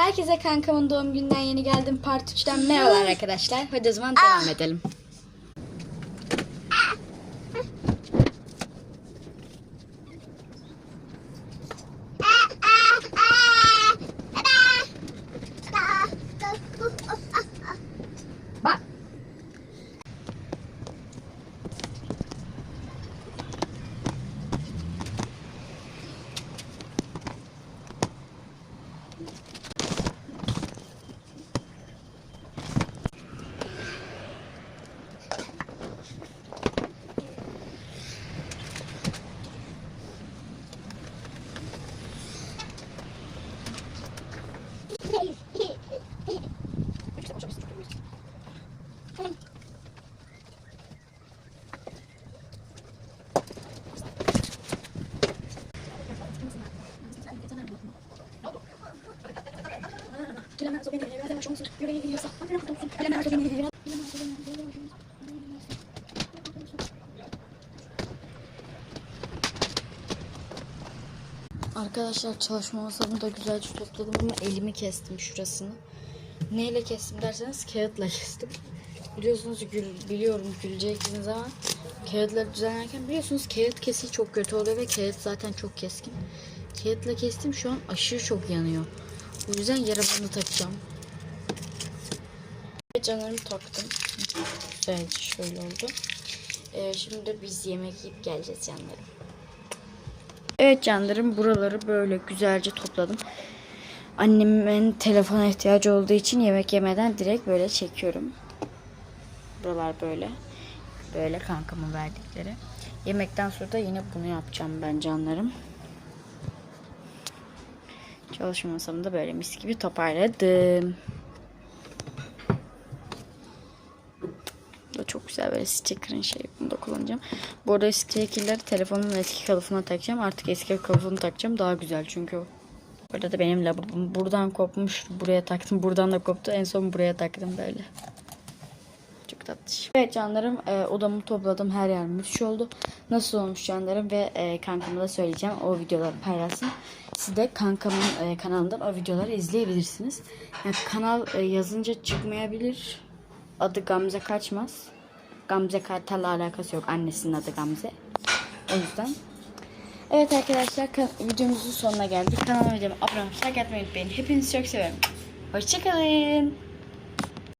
Herkese kankamın doğum gününden yeni geldim. Part 3'ten merhabalar arkadaşlar. Hadi o zaman devam edelim. Arkadaşlar çalışma masamı da güzelce topladım ama elimi kestim şurasını. Neyle kestim derseniz kağıtla kestim. Biliyorsunuz gül, biliyorum güleceksiniz ama kağıtları düzenlerken biliyorsunuz kağıt kesiği çok kötü oluyor ve kağıt zaten çok keskin. Kağıtla kestim şu an aşırı çok yanıyor. O yüzden yara takacağım. Evet canlarımı taktım. Güzelce şöyle oldu. Ee, şimdi biz yemek yiyip geleceğiz canlarım. Evet canlarım buraları böyle güzelce topladım. Annemin telefona ihtiyacı olduğu için yemek yemeden direkt böyle çekiyorum. Buralar böyle. Böyle kankamın verdikleri. Yemekten sonra da yine bunu yapacağım ben canlarım. Çalışma masamı da böyle mis gibi toparladım. Bu da çok güzel böyle sticker'ın şey bunu da kullanacağım. Bu arada sticker'ları telefonun eski kılıfına takacağım. Artık eski kılıfını takacağım. Daha güzel çünkü o. Burada da benim lavabom. Buradan kopmuş. Buraya taktım. Buradan da koptu. En son buraya taktım böyle. Çok tatlış. Evet canlarım e, odamı topladım. Her yer müthiş oldu. Nasıl olmuş canlarım ve e, kankama da söyleyeceğim. O videoları paylaşsın. Siz de kankamın e, kanalından o videoları izleyebilirsiniz. Yani kanal e, yazınca çıkmayabilir. Adı Gamze Kaçmaz. Gamze Kartal'la alakası yok. Annesinin adı Gamze. O yüzden. Evet arkadaşlar videomuzun sonuna geldik. Kanalıma videoma abone olmayı, like atmayı unutmayın. Hepinizi çok seviyorum. Hoşçakalın.